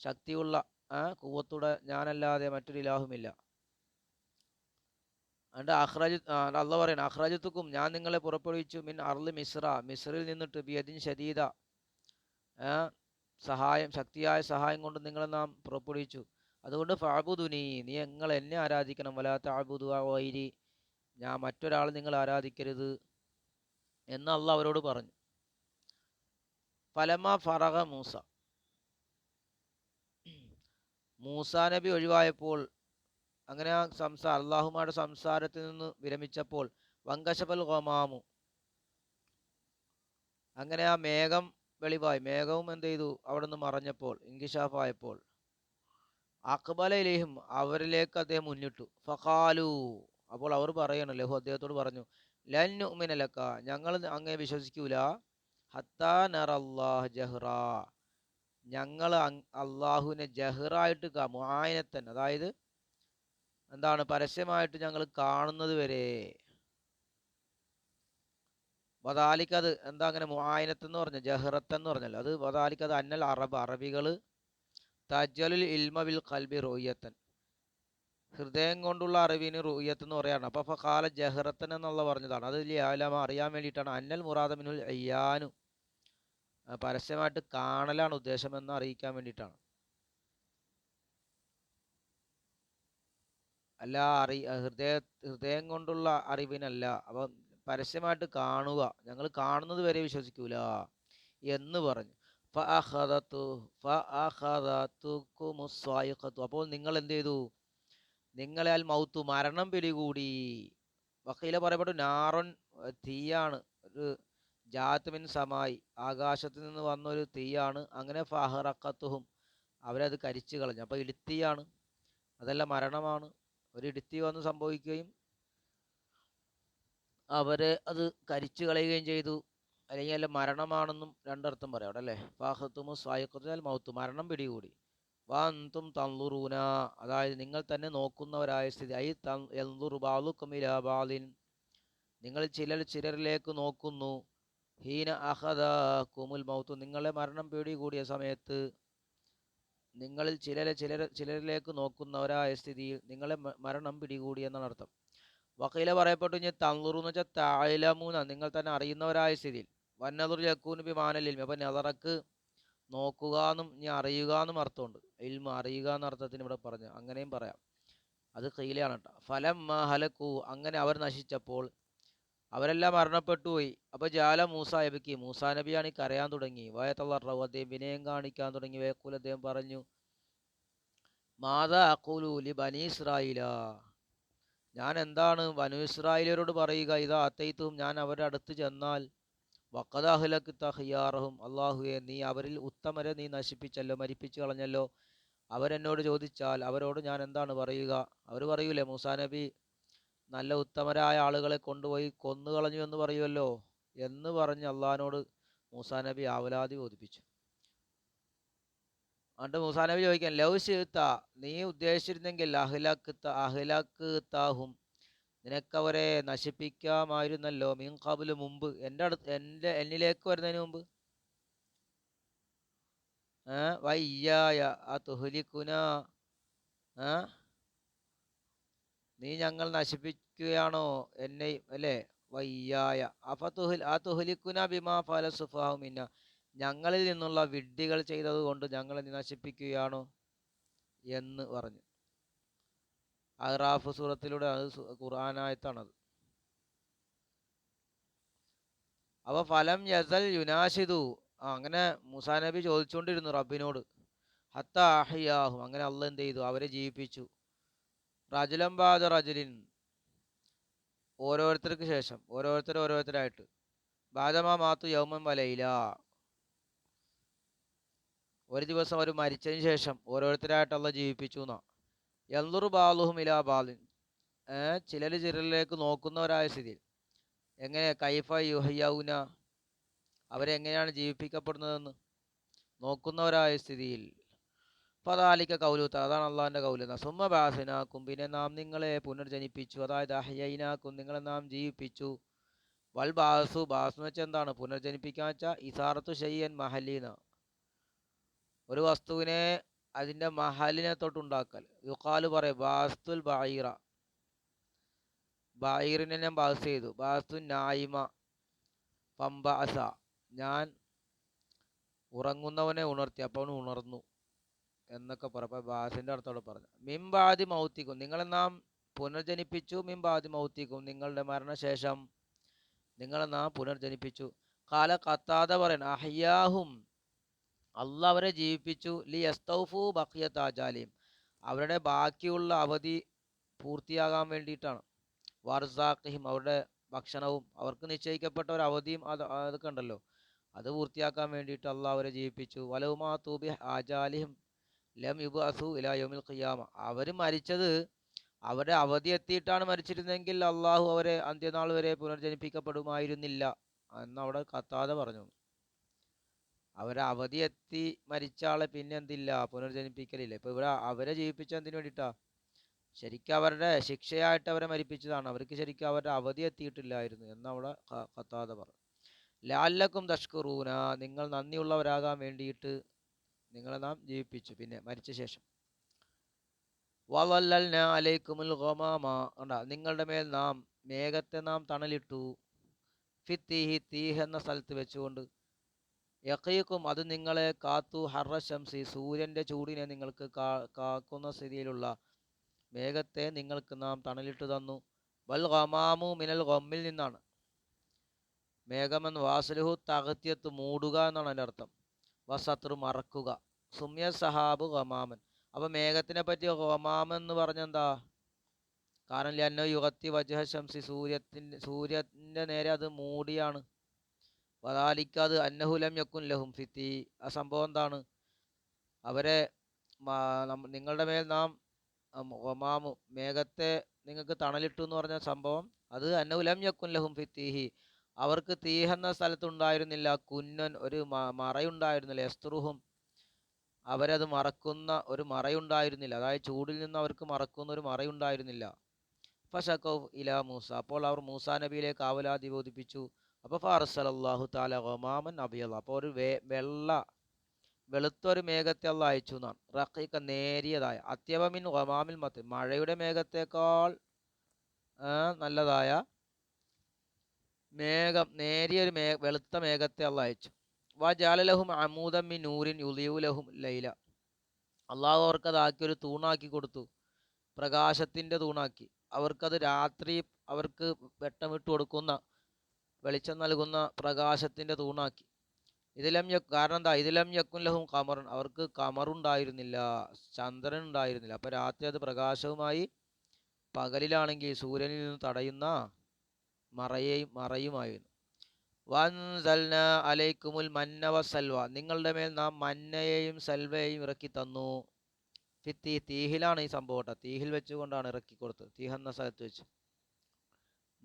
S1: ശക്തിയുള്ള കൂവത്തുടെ ഞാനല്ലാതെ മറ്റൊരു ഇലാഹുമില്ല അണ്ട് അഹ്റജ് അല്ല പറയണം അഹ്റജത്തുക്കും ഞാൻ നിങ്ങളെ പുറപ്പെടുവിച്ചു മിൻ അർൾ മിസ്ര. മിസ്രിൽ നിന്നിട്ട് ബിയദിൻ ശരീദ സഹായം ശക്തിയായ സഹായം കൊണ്ട് നിങ്ങളെ നാം പുറപ്പെടുവിച്ചു. അതുകൊണ്ട് ഫാബുദുനി നീ നിങ്ങൾ എന്നെ ആരാധിക്കണം. വലാത്ത അബുദു വൈരി ഞാൻ മറ്റൊരാൾ നിങ്ങൾ ആരാധിക്കരുത് എന്ന് അള്ള അവരോട് പറഞ്ഞു. ഫലമ ഫറഹ മൂസ. മൂസ നബി ഒഴിവായപ്പോൾ അങ്ങനെ ആ സംസാ അള്ളാഹുമാരുടെ സംസാരത്തിൽ നിന്ന് വിരമിച്ചപ്പോൾ വങ്കശപൽ ഗോമാമു. അങ്ങനെ ആ മേഘം വെളിവായി. മേഘവും എന്ത് ചെയ്തു? അവിടെ നിന്ന് മറഞ്ഞപ്പോൾ ഇങ്കിഷാഫായപ്പോൾ അക്ബലയിലേയും അവരിലേക്ക് അദ്ദേഹം മുന്നിട്ടു. ഫഖാലു. അപ്പോൾ അവർ പറയണം ലഹു അദ്ദേഹത്തോട് പറഞ്ഞു ലൻ മിനലക്ക ഞങ്ങൾ അങ്ങേ വിശ്വസിക്കൂല. ഹത്താ നറല്ലാഹ് ജഹ്റ. ഞങ്ങൾ അള്ളാഹുവിനെ ജഹ്റായിട്ട് മായനത്തൻ അതായത് എന്താണ് പരസ്യമായിട്ട് ഞങ്ങൾ കാണുന്നത് വരെ. വദാലിക്കത് എന്താ അങ്ങനെ മുആയനത്ത് എന്ന് പറഞ്ഞ ജഹ്റത്ത് എന്ന് പറഞ്ഞല്ലോ. അത് വദാലിക്കത് അന്നൽ അറബ് അറബികൾ തജ്ജലുൽ ഇൽമ ബിൽ കൽബി റോയ്യത്തൻ. ഹൃദയം കൊണ്ടുള്ള അറിവിന് റൂയ്യത്ത് എന്ന് പറയാണ് അപ്പോൾ ഫഖാല ജഹ്റത്തൻ എന്നുള്ള പറഞ്ഞതാണ്. അത് ലിയാലമ അറിയാൻ വേണ്ടിയിട്ടാണ്. അന്നൽ മുറാദമിനുൽ അയ്യാനു. പരസ്യമായിട്ട് കാണലാണ് ഉദ്ദേശമെന്ന് അറിയിക്കാൻ വേണ്ടിയിട്ടാണ്. അല്ല അറി ഹൃദയ ഹൃദയം കൊണ്ടുള്ള അറിവിനല്ല. അപ്പം പരസ്യമായിട്ട് കാണുക. ഞങ്ങൾ കാണുന്നത് വരെ വിശ്വസിക്കൂല എന്ന് പറഞ്ഞു. അപ്പോൾ നിങ്ങൾ എന്ത് ചെയ്തു നിങ്ങളെ അൽ മൗത്തു. മരണം പിടികൂടി. വക്കീല പറയപ്പെട്ടു നാറൻ തീയാണ്. ഒരു ജാത്തുമിൻ സമായി. ആകാശത്ത് നിന്ന് വന്ന ഒരു തീയാണ്. അങ്ങനെ ഫഹറക്കത്തുഹും അവരത് കരിച്ചു കളഞ്ഞു. അപ്പോൾ ഇടുത്തിയാണ്. അതല്ല മരണമാണ്. ഒരു ഇടുത്തി വന്ന് സംഭവിക്കുകയും അവരെ അത് കരിച്ചു കളയുകയും ചെയ്തു. അല്ലെങ്കിൽ അല്ല മരണമാണെന്നും രണ്ടർത്ഥം പറയാം അവിടെ അല്ലേ? ഫാഹത്തുമു സ്വായക്കുത്താൽ മൗത്ത് മരണം പിടികൂടി. വാന്തും തന്തുറൂന അതായത് നിങ്ങൾ തന്നെ നോക്കുന്നവരായ സ്ഥിതി. ഐ തന്തുറു ബാലുക്കുമിലാബാലിൻ നിങ്ങൾ ചിലർ ചിലരിലേക്ക് നോക്കുന്നു. ഹീന അഹദ കുമുൽ മൗത്ത്. നിങ്ങളെ മരണം പിടികൂടിയ സമയത്ത് നിങ്ങളിൽ ചിലരെ ചിലർ ചിലരിലേക്ക് നോക്കുന്നവരായ സ്ഥിതിയിൽ നിങ്ങളെ മരണം പിടികൂടി എന്നാണ് അർത്ഥം. വക്കീല പറയപ്പെട്ടു ഞാൻ തന്തുറു എന്ന് വെച്ചാൽ താഴമൂന നിങ്ങൾ തന്നെ അറിയുന്നവരായ സ്ഥിതിയിൽ. വന്നതുർ ജക്കൂന് ബിമാനലിൽ അപ്പൊ നെതറക്ക് നോക്കുക എന്നും ഇനി അറിയുക എന്നും അർത്ഥമുണ്ട്. ഇൽമ അറിയുക എന്ന അർത്ഥത്തിന് ഇവിടെ പറഞ്ഞു. അങ്ങനെയും പറയാം. അത് കയ്യിലാണ് കേട്ടോ. ഫലം ഹലക്കു. അങ്ങനെ അവർ നശിച്ചപ്പോൾ അവരെല്ലാം മരണപ്പെട്ടു പോയി അപ്പോൾ ജാല മൂസ എബിക്ക് മൂസ നബിയാണ് ഈ കരയാൻ തുടങ്ങി. വയത്തള്ളറു അദ്ദേഹം വിനയം കാണിക്കാൻ തുടങ്ങി. വേക്കൂൽ അദ്ദേഹം പറഞ്ഞു മാതാ അക്കൂലൂലി ബനി ഇസ്രായില ഞാൻ എന്താണ് ബനു ഇസ്രായേലരോട് പറയുക? ഇതാ അത്തയ്ത്തും ഞാൻ അവരുടെ അടുത്ത് ചെന്നാൽ വക്കദാഹുലക്ക് തഹിയാറഹും അള്ളാഹുയെ നീ അവരിൽ ഉത്തമരെ നീ നശിപ്പിച്ചല്ലോ മരിപ്പിച്ചു കളഞ്ഞല്ലോ. അവരെന്നോട് ചോദിച്ചാൽ അവരോട് ഞാൻ എന്താണ് പറയുക? അവർ പറയൂലേ മൂസാ നബി നല്ല ഉത്തമരായ ആളുകളെ കൊണ്ടുപോയി കൊന്നുകളഞ്ഞു എന്ന് പറയുമല്ലോ എന്ന് പറഞ്ഞ് അള്ളഹാനോട് മൂസാ നബി ആവലാതി ബോധിപ്പിച്ചു. അണ്ട് മൂസാ നബി ചോദിക്കാൻ ലവ് നീ ഉദ്ദേശിച്ചിരുന്നെങ്കിൽ അഹ്ലാക്ക് അഹ്ലാക്ക് താഹും നിനക്കവരെ നശിപ്പിക്കാമായിരുന്നല്ലോ മീൻ കാബുൽ മുമ്പ്. എന്റെ അടുത്ത് എന്റെ എന്നിലേക്ക് വരുന്നതിന് മുമ്പ്. വയ്യായ ആ തുഹലിക്കുന നീ ഞങ്ങൾ നശിപ്പിക്കുകയാണോ എന്നെ അല്ലേ? വയ്യായ. അഫ തുഹൽ ആ തുഹലിക്കുന ബിമാ ഫല സുഫാഹുമിന്ന ഞങ്ങളിൽ നിന്നുള്ള വിഡ്ഢികൾ ചെയ്തത് കൊണ്ട് ഞങ്ങളെ നശിപ്പിക്കുകയാണോ എന്ന് പറഞ്ഞു. അഹ്റാഫ് സൂറത്തിലൂടെ അത് ഖുർആനായത്താണത്. അപ്പൊ ഫലം യസൽ യുനാഷിദു അങ്ങനെ മുസാ നബി ചോദിച്ചുകൊണ്ടിരുന്നു റബ്ബിനോട്. ഹത്ത അഹിയാഹു. അങ്ങനെ അള്ള എന്ത് ചെയ്തു? അവരെ ജീവിപ്പിച്ചു. റജുലം ബാദ റജുലിൻ. ഓരോരുത്തർക്ക് ശേഷം. ഓരോരുത്തർ ഓരോരുത്തരായിട്ട്. ബാദമാ മാത്തു യൗമൻ വലയില ഒരു ദിവസം അവർ മരിച്ചതിന് ശേഷം ഓരോരുത്തരായിട്ട് അള്ള ജീവിപ്പിച്ചു എന്നാ. എന്തൂർ ഇലാ ബാലിൻ ചിലർ ചിലരിലേക്ക് നോക്കുന്നവരായ സ്ഥിതിയിൽ. എങ്ങനെ? കൈഫ യുഹയ്യൗന അവരെങ്ങനെയാണ് ജീവിപ്പിക്കപ്പെടുന്നതെന്ന് നോക്കുന്നവരായ സ്ഥിതിയിൽ. പതാലിക്ക കൗലൂത്ത അതാണ് അള്ളാഹിന്റെ കൗലുന്ന സുമ ബാസിനാക്കും. പിന്നെ നാം നിങ്ങളെ പുനർജനിപ്പിച്ചു. അതായത് അഹ്യൈനാക്കും നിങ്ങളെ നാം ജീവിപ്പിച്ചു. വൽ ബാസു ബാസ് എന്ന് വെച്ചാൽ എന്താണ്? പുനർജനിപ്പിക്കാൻ വെച്ചാൽ ഇസാറത്തു ഷയ്യൻ മഹലീന. ഒരു വസ്തുവിനെ അതിന്റെ മഹലിനെ തൊട്ടുണ്ടാക്കൽ യുക്കാൽ പറയും ബാസ്തുൽ ബായിറ ബായിറിനെ ഞാൻ ബാസ് ചെയ്തു. ബാസ്തു നായിമ പമ്പ അസ. ഞാൻ ഉറങ്ങുന്നവനെ ഉണർത്തി അപ്പോൾ അവൻ ഉണർന്നു എന്നൊക്കെ പറയപ്പോൾ ബാസിന്റെ അർത്ഥത്തോടെ പറഞ്ഞു. മിംബാദി മൗത്തിക്കും നിങ്ങളെ നാം പുനർജനിപ്പിച്ചു മിംബാദി മൗത്തിക്കും. നിങ്ങളുടെ മരണശേഷം നിങ്ങളെ നാം പുനർജനിപ്പിച്ചു. കാല കത്താതെ പറയണം അഹ്യാഹും അല്ല അവരെ ജീവിപ്പിച്ചു. ലി എസ്തൗഫു ആജാലിയും അവരുടെ ബാക്കിയുള്ള അവധി പൂർത്തിയാകാൻ വേണ്ടിയിട്ടാണ്. വാർസാഖിഹിം അവരുടെ ഭക്ഷണവും അവർക്ക് നിശ്ചയിക്കപ്പെട്ട ഒരു അവധിയും അത് അതൊക്കെ ഉണ്ടല്ലോ. അത് പൂർത്തിയാക്കാൻ വേണ്ടിയിട്ട് അള്ളാഹ് അവരെ ജീവിപ്പിച്ചു. വലവുമാ തൂബി ആജാലിഹിം ലം യുബ് അസു ഇലാ യോമിൽ ഖിയാമ. അവർ മരിച്ചത് അവരുടെ അവധി എത്തിയിട്ടാണ് മരിച്ചിരുന്നെങ്കിൽ അള്ളാഹു അവരെ അന്ത്യനാൾ വരെ പുനർജനിപ്പിക്കപ്പെടുമായിരുന്നില്ല എന്നവിടെ കത്താതെ പറഞ്ഞു. അവരെ അവധി എത്തി മരിച്ച ആളെ പിന്നെ എന്തില്ല പുനർജനിപ്പിക്കലില്ല. ഇപ്പൊ ഇവിടെ അവരെ ജീവിപ്പിച്ച എന്തിനു വേണ്ടിയിട്ടാ ശരിക്കും അവരുടെ ശിക്ഷയായിട്ട് അവരെ മരിപ്പിച്ചതാണ്. അവർക്ക് ശരിക്കും അവരുടെ അവധി എത്തിയിട്ടില്ലായിരുന്നു എന്നവിടെ കത്താതെ പറഞ്ഞു. ലാല്ലക്കും തഷ്കുറൂന നിങ്ങൾ നന്ദിയുള്ളവരാകാൻ വേണ്ടിയിട്ട് നിങ്ങളെ നാം ജീവിപ്പിച്ചു പിന്നെ മരിച്ച ശേഷം. നിങ്ങളുടെ മേൽ നാം മേഘത്തെ നാം തണലിട്ടു. ഫിത്തിഹി തീഹ് എന്ന സ്ഥലത്ത് വെച്ചുകൊണ്ട് യക്കീക്കും അത് നിങ്ങളെ കാത്തു ഹർറ ശംസി സൂര്യന്റെ ചൂടിനെ നിങ്ങൾക്ക് കാക്കുന്ന സ്ഥിതിയിലുള്ള മേഘത്തെ നിങ്ങൾക്ക് നാം തണലിട്ട് തന്നു. വൽ ഗമാമു മിനൽ ഗമ്മിൽ നിന്നാണ്. മേഘമെന്ന് വാസലുഹു തകത്യത്ത് മൂടുക എന്നാണ് അതിന്റെ അർത്ഥം. വസത്രു മറക്കുക. സുമ്യ സഹാബ് ഗമാമൻ അപ്പോൾ മേഘത്തിനെ പറ്റി ഗമാമൻ എന്ന് പറഞ്ഞെന്താ? കാരണം ലന്നോ യുഗത്തി വജഹ ശംസി സൂര്യത്തിന്റെ സൂര്യന്റെ നേരെ അത് മൂടിയാണ്. വദാലിക്കത് അന്നഹുലം യക്കുൻ ലഹും ഫിത്തി. ആ സംഭവം എന്താണ്? അവരെ നിങ്ങളുടെ മേൽ നാം ഒമാമു മേഘത്തെ നിങ്ങൾക്ക് തണലിട്ടു എന്ന് പറഞ്ഞ സംഭവം അത് അന്നഹുലം യക്കുൻ ലഹും ഫിത്തിഹി. അവർക്ക് തീഹെന്ന സ്ഥലത്തുണ്ടായിരുന്നില്ല. കുന്നൻ ഒരു മറയുണ്ടായിരുന്നില്ല. എസ്ത്രുഹും അവരത് മറക്കുന്ന ഒരു മറയുണ്ടായിരുന്നില്ല. അതായത് ചൂടിൽ നിന്ന് അവർക്ക് മറക്കുന്ന ഒരു മറയുണ്ടായിരുന്നില്ല. ഫഷക്കൗ ഇല മൂസ. അപ്പോൾ അവർ മൂസാ നബിയിലേക്ക് ആവലാതി ബോധിപ്പിച്ചു. അപ്പോൾ ഫാറസലല്ലാഹു താല ഒമാമൻ അബിയല്ല അപ്പോൾ ഒരു വേ വെള്ള വെളുത്തൊരു മേഘത്തെ അല്ല അയച്ചു എന്നാണ്. റഖീക്ക നേരിയതായ അത്യവമിൻ ഒമാമിൽ മത്ത് മഴയുടെ മേഘത്തേക്കാൾ നല്ലതായ മേഘം നേരിയൊരു മേ വെളുത്ത മേഘത്തെ അല്ല അയച്ചു. വാ ജാലലഹും അമൂദമ്മി നൂരിൻ യുലിയുലഹും ലൈല. അള്ളാഹു അവർക്കത് ആക്കി ഒരു തൂണാക്കി കൊടുത്തു. പ്രകാശത്തിന്റെ തൂണാക്കി. അവർക്കത് രാത്രി അവർക്ക് വെട്ടമിട്ട് കൊടുക്കുന്ന വെളിച്ചം നൽകുന്ന പ്രകാശത്തിന്റെ തൂണാക്കി. ഇതിലം യ കാരണം എന്താ? ഇതിലം യക്കുൻ ലഹും കമറുൻ അവർക്ക് കമറുണ്ടായിരുന്നില്ല ചന്ദ്രൻ ഉണ്ടായിരുന്നില്ല അപ്പോൾ രാത്രി അത് പ്രകാശവുമായി പകലിലാണെങ്കിൽ സൂര്യനിൽ നിന്ന് തടയുന്ന മറയെയും മറയുമായിരുന്നു. വൻസൽന അലൈക്കുമുൽ മന്നവ സൽവ നിങ്ങളുടെ മേൽ നാം മന്നയെയും സൽവയെയും ഇറക്കി തന്നു. ഫിത്തി തീഹിലാണ് ഈ സംഭവം കേട്ടോ. തീഹിൽ വെച്ചുകൊണ്ടാണ് ഇറക്കി കൊടുത്തത്. തീഹ് എന്ന സ്ഥലത്ത് വെച്ച്.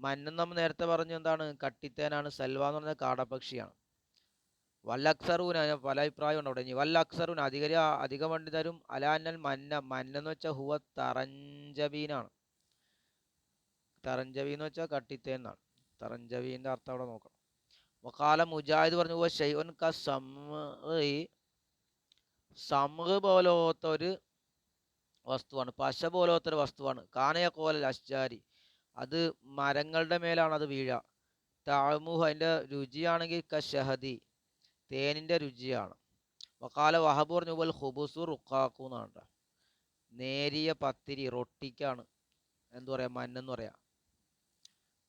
S1: മന്നും നമ്മൾ നേരത്തെ പറഞ്ഞു എന്താണ്? കട്ടിത്തേനാണ് സെൽവ എന്ന് പറഞ്ഞ കാടപക്ഷിയാണ് വല്ലക്സറൂന പല അഭിപ്രായം ഉണ്ട് അവിടെ. ഇനി വല്ലക്സറൂന അധിക പണ്ഡിതരും അലാന്നൽ മന്ന മന്നെന്ന് വെച്ചാൽ ഹുവ തറഞ്ചബീനാണ് തറഞ്ചബി എന്ന് വെച്ചാൽ കട്ടിത്തേൻ എന്നാണ്. തറഞ്ചബീന്റെ അർത്ഥം അവിടെ നോക്കണം. വക്കാല മുജാഹിദ് പറഞ്ഞു ഹുവ ഷെയ്ഉൻ ക സമ് പോലത്തെ ഒരു വസ്തുവാണ് പശ പോലത്തെ ഒരു വസ്തുവാണ്. കാനയ കോലൽ അശ്ചാരി. അത് മരങ്ങളുടെ മേലാണ് അത് വീഴുക താഴ്മുഹ അതിന്റെ രുചിയാണെങ്കിൽ കഷഹദി തേനിന്റെ രുചിയാണ്. വക്കാല വഹബ് പറഞ്ഞു പോലെ ഹുബുസു എന്നാണ് നേരിയ പത്തിരി റൊട്ടിക്കാണ്. എന്തു പറയാ? മണ്ണെന്ന് പറയാ.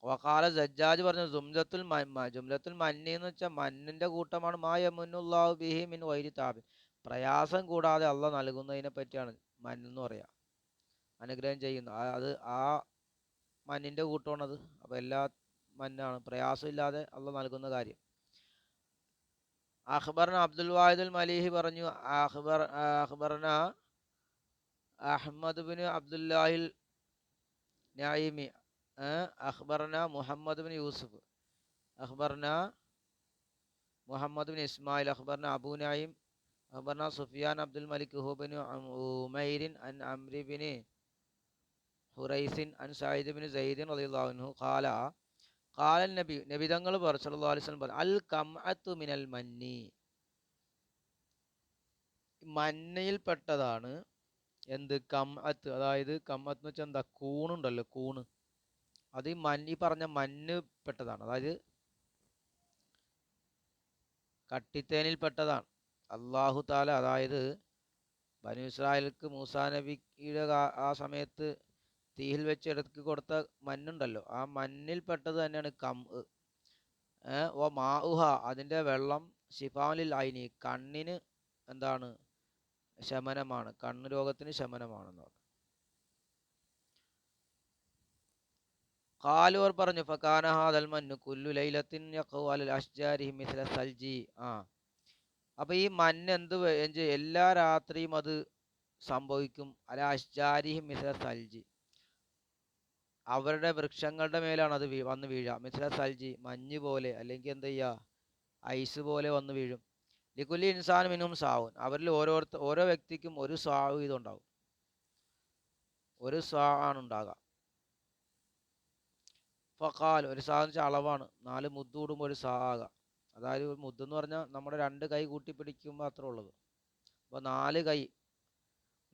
S1: വക്കാല സജ്ജാജ് പറഞ്ഞു ജുംലത്തുൽ ജുംലത്തുൽ മന്നി എന്ന് വെച്ചാൽ മണ്ണിന്റെ കൂട്ടമാണ്. മാ യമുന്നുല്ലാഹു ബിഹി മിൻ വൈരി താബി പ്രയാസം കൂടാതെ അള്ള നൽകുന്നതിനെ പറ്റിയാണ് മണ്ണെന്ന് പറയാ. അനുഗ്രഹം ചെയ്യുന്നു അത് ആ മണ്ണിന്റെ കൂട്ടമാണത് അപ്പൊ എല്ലാ മണ്ണാണ് പ്രയാസമില്ലാതെ അള്ള നൽകുന്ന കാര്യം. അഖ്ബർന അബ്ദുൽ വാഹിദുൽ മലീഹി പറഞ്ഞു അഖ്ബർ അഖ്ബർന അഹമ്മദ് ബിൻ അബ്ദുല്ലാഹിൽ നായിമി അഖ്ബർന മുഹമ്മദ് ബിൻ യൂസുഫ് അഖ്ബർന മുഹമ്മദ് ബിൻ ഇസ്മായിൽ അഖ്ബർന അബൂ നായിം അഖ്ബർന സുഫിയാൻ അബ്ദുൽ മലിക് ഹുബിൻ ഉമൈരിൻ അൻ അംരി ബിൻ ഹുറൈസിൻ അൻ സയ്യിദ് ബിൻ സയ്യിദിൻ അൻഹു ഖാല ഖാല നബി നബി തങ്ങൾ പറഞ്ഞു അലൈഹി വസല്ലം പറഞ്ഞു അൽ കംഅത്തു മിനൽ മന്നി. മന്നയിൽപ്പെട്ടതാണ് എന്ത്? കംഅത്ത് അതായത് കംഅത്ത് എന്ന് വെച്ചാൽ എന്താ? കൂണുണ്ടല്ലോ കൂണ് അത് ഈ മഞ്ഞ് ഈ പറഞ്ഞ മഞ്ഞ് പെട്ടതാണ്. അതായത് കട്ടിത്തേനിൽ പെട്ടതാണ് അള്ളാഹു താല അതായത് ബനു ഇസ്രായേൽക്ക് മൂസാ നബിയുടെ ആ സമയത്ത് തീയിൽ വെച്ച് ഇടയ്ക്ക് കൊടുത്ത മഞ്ഞുണ്ടല്ലോ. ആ മഞ്ഞിൽ പെട്ടത് തന്നെയാണ് കം ഓ മാഉഹ അതിന്റെ വെള്ളം ശിഫാലിൽ ഐനി കണ്ണിന് എന്താണ്? ശമനമാണ്. കണ്ണ് രോഗത്തിന് ശമനമാണെന്ന് പറഞ്ഞു. കാലുവർ പറഞ്ഞു ഫക്കാന ഹാദൽ മന്നു കുല്ലു ലൈലത്തിൻ സൽജി. ആ. അപ്പൊ ഈ മഞ്ഞ് എന്ത് എല്ലാ രാത്രിയും അത് സംഭവിക്കും. അല അഷ്ജാരിഹി മിസ്ല സൽജി. അവരുടെ വൃക്ഷങ്ങളുടെ മേലാണ് അത് വീ വന്ന് വീഴുക. മിസ്ല സൽജി മഞ്ഞ് പോലെ അല്ലെങ്കിൽ എന്ത് ചെയ്യുക? ഐസ് പോലെ വന്ന് വീഴും. ലിക്കുലി ഇൻസാൻ മിനും സാവുൻ. അവരിൽ ഓരോരുത്ത ഓരോ വ്യക്തിക്കും ഒരു സാവ് ഇതുണ്ടാവും. ഒരു സാ ആണ് ഉണ്ടാകുക ഫക്കാൽ ഒരു സാ എന്ന് വെച്ചാൽ അളവാണ്. നാല് മുദ്ദ് കൂടുമ്പോൾ ഒരു സാ അതായത് ഒരു മുദ്ദ് എന്ന് പറഞ്ഞാൽ നമ്മുടെ രണ്ട് കൈ കൂട്ടി പിടിക്കുമ്പോൾ അത്ര ഉള്ളത് അപ്പോൾ നാല് കൈ.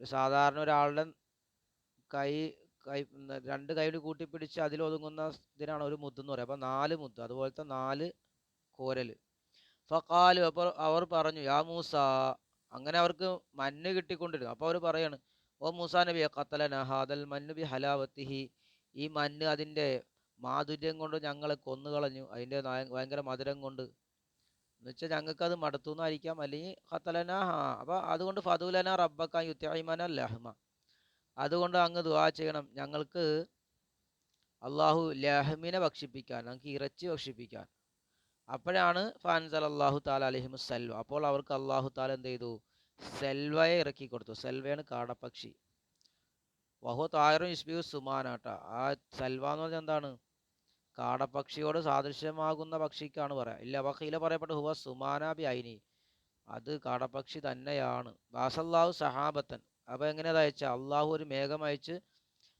S1: ഒരു സാധാരണ ഒരാളുടെ കൈ കൈ രണ്ട് കൈ കൂട്ടിപ്പിടിച്ച് അതിലൊതുങ്ങുന്ന ഇതിനാണ് ഒരു മുത്ത് എന്ന് പറയുക. അപ്പോൾ നാല് മുദ്ദ് അതുപോലത്തെ നാല് കോരൽ ഫക്കാലു അപ്പോൾ അവർ പറഞ്ഞു യാ മൂസ അങ്ങനെ അവർക്ക് മഞ്ഞ് കിട്ടിക്കൊണ്ടിരുന്നു. അപ്പോൾ അവർ പറയാണ് ഓ മൂസ നബി ഖത്തലന ഹാദൽ മന്ന ബി ഹലാവത്തിഹി. ഈ മഞ്ഞ് അതിന്റെ മാധുര്യം കൊണ്ട് ഞങ്ങളെ കൊന്നുകളഞ്ഞു. അതിന്റെ ഭയങ്കര മധുരം കൊണ്ട്. എന്നുവെച്ചാൽ ഞങ്ങൾക്ക് അത് മടുത്തുന്നായിരിക്കാം അല്ലെങ്കിൽ ഖത്തലന ഹാ. അപ്പോൾ അതുകൊണ്ട് ഫതുലന റബ്ബക്ക യുത്തൈമന ലഹ്മ. അതുകൊണ്ട് അങ്ങ് ദുവാ ചെയ്യണം. ഞങ്ങൾക്ക് അള്ളാഹു ലഹമിനെ ഭക്ഷിപ്പിക്കാൻ ഞങ്ങൾക്ക് ഇറച്ചി ഭക്ഷിപ്പിക്കാൻ. അപ്പോഴാണ് ഫാൻസൽ അള്ളാഹു താല അലഹിമു സെൽവ. അപ്പോൾ അവർക്ക് അള്ളാഹു താല എന്ത് ചെയ്തു? സെൽവയെ ഇറക്കി കൊടുത്തു. സെൽവയാണ് കാടപ്പക്ഷി. വഹു തായറും ഇസ്ബിയു സുമാനാട്ട. ആ സെൽവ എന്ന് പറഞ്ഞാൽ എന്താണ്? കാടപ്പക്ഷിയോട് സാദൃശ്യമാകുന്ന പക്ഷിക്കാണ് പറയാ. ഇല്ല വക്കീല പറയപ്പെട്ട ഹുവ സുമാനാബി ഐനി. അത് കാടപ്പക്ഷി തന്നെയാണ്. ബാസല്ലാഹു സഹാബത്തൻ. അപ്പൊ എങ്ങനെയാ അയച്ച അള്ളാഹു ഒരു മേഘം അയച്ച്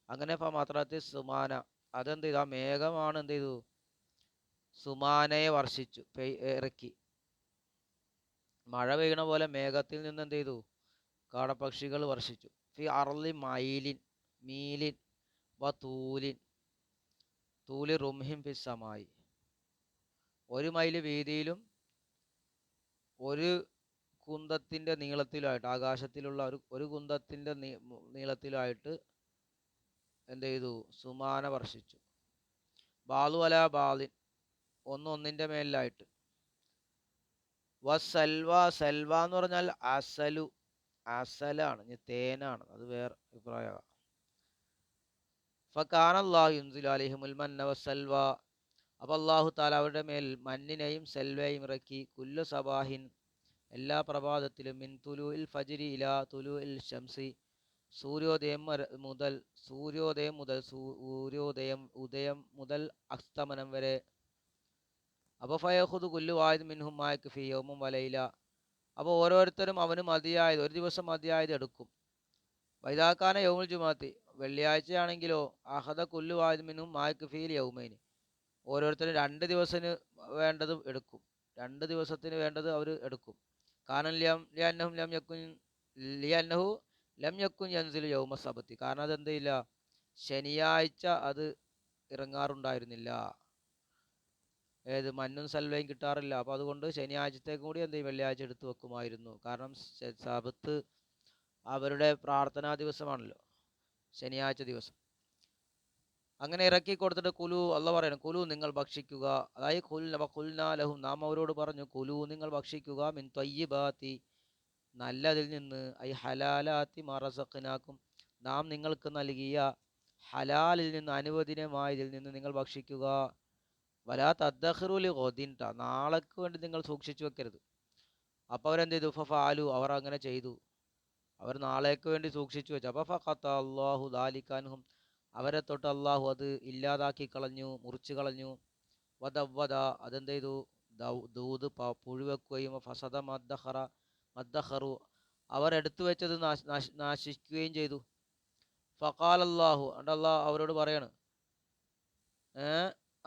S1: അങ്ങനെ മാത്രത്തിൽ സുമാന. അതെന്ത് ചെയ്തു? ആ മേഘമാണ് എന്ത് ചെയ്തു? സുമാനയെ വർഷിച്ചു ഇറക്കി. മഴ പെയ്യണ പോലെ മേഘത്തിൽ നിന്ന് എന്ത് ചെയ്തു? കാടപ്പക്ഷികൾ വർഷിച്ചു. ഫി അർലി മൈലിൻ മീലിൻ വ തൂലിൻ തൂലി റുംഹിം ഫി സമായി. ഒരു മൈൽ വീതിയിലും ഒരു കുന്തത്തിന്റെ നീളത്തിലായിട്ട് ആകാശത്തിലുള്ള ഒരു ഒരു കുന്തത്തിന്റെ നീളത്തിലായിട്ട് എന്ത് ചെയ്തു? സുമാന വർഷിച്ചു. ബാലു അല ബാലിൻ ഒന്നൊന്നിന്റെ മേലിലായിട്ട്. വ സൽവ എന്ന് പറഞ്ഞാൽ അസലു അസലാണ് ഇനി തേനാണ് അത് വേറെ അഭിപ്രായമാണ് അപ്പൊ വസൽവ. അള്ളാഹു താല അവരുടെ മേൽ മഞ്ഞിനെയും സെൽവയും ഇറക്കി കുല്ല സബാഹിൻ എല്ലാ പ്രഭാതത്തിലും മിൻ തുലു ഇൽ ഫജിരി ഇല തുലു ഇൽ ഷംസി സൂര്യോദയം മുതൽ സൂര്യോദയം മുതൽ സൂര്യോദയം ഉദയം മുതൽ അസ്തമനം വരെ. അപ്പോൾ ഫയഹുദ് കുല്ലു വായത് മിൻഹും മായക്ക് ഫി യൗമും വലയില അപ്പോൾ ഓരോരുത്തരും അവന് മതിയായത് ഒരു ദിവസം മതിയായത് എടുക്കും. വൈതാക്കാന യൗമുൽ ജുമാത്തി വെള്ളിയാഴ്ചയാണെങ്കിലോ അഹദ കുല്ലു വായത് മിനും മായക്ക് ഫീൽ യൗമേന്. ഓരോരുത്തരും രണ്ട് ദിവസത്തിന് വേണ്ടത് എടുക്കും. രണ്ട് ദിവസത്തിന് വേണ്ടത് അവർ എടുക്കും. കാരണം ലിയാനഹും ലം യക്കുൻ ലിയന്നഹു ലം യക്കുൻ യൻസിൽ യൗമ സബത്തി. കാരണം അതെന്തില്ല? ശനിയാഴ്ച അത് ഇറങ്ങാറുണ്ടായിരുന്നില്ല. ഏത് മഞ്ഞും സൽവയും കിട്ടാറില്ല. അപ്പോൾ അതുകൊണ്ട് ശനിയാഴ്ചത്തേക്കും കൂടി എന്ത് ചെയ്യും വെള്ളിയാഴ്ച എടുത്തു വെക്കുമായിരുന്നു. കാരണം സബത്ത് അവരുടെ പ്രാർത്ഥനാ ദിവസമാണല്ലോ. ശനിയാഴ്ച ദിവസം. അങ്ങനെ ഇറക്കി കൊടുത്തിട്ട് കുലു അല്ല പറയുന്നു കുലു നിങ്ങൾ ഭക്ഷിക്കുക. അതായത് കുൽ കുൽനാലഹും നാം അവരോട് പറഞ്ഞു കുലു നിങ്ങൾ ഭക്ഷിക്കുക മിൻ ത്വയ്യിബാത്തി. നല്ലതിൽ നിന്ന് ഐ ഹലാലാത്തി മറസക്കിനാക്കും നാം നിങ്ങൾക്ക് നൽകിയ ഹലാലിൽ നിന്ന് അനുവദനമായതിൽ നിന്ന് നിങ്ങൾ ഭക്ഷിക്കുക. വലാ തദ്ദഖറുലി ഒതിൻട്ട നാളേക്ക് വേണ്ടി നിങ്ങൾ സൂക്ഷിച്ചു വെക്കരുത്. അപ്പോൾ അവരെന്ത് ചെയ്തു ഫാലു അവർ അങ്ങനെ ചെയ്തു. അവർ നാളേക്ക് വേണ്ടി സൂക്ഷിച്ചു വെച്ചു. അപ്പോൾ ഫത്ത അള്ളാഹു ദാലിക്കാൻഹും അവരെ തൊട്ട് അള്ളാഹു അത് ഇല്ലാതാക്കി കളഞ്ഞു മുറിച്ചു കളഞ്ഞു. വധവ്വത അതെന്ത് ചെയ്തു ദൂത് പുഴുവെക്കുകയും ഫസദ മദ്ദഹറ മദ്ദഹറു. അവർ എടുത്തു വെച്ചത് നാശ- നാശ- നാശിക്കുകയും ചെയ്തു. ഫക്കാൽ അള്ളാഹു അള്ളാഹ് അവരോട് പറയാണ്.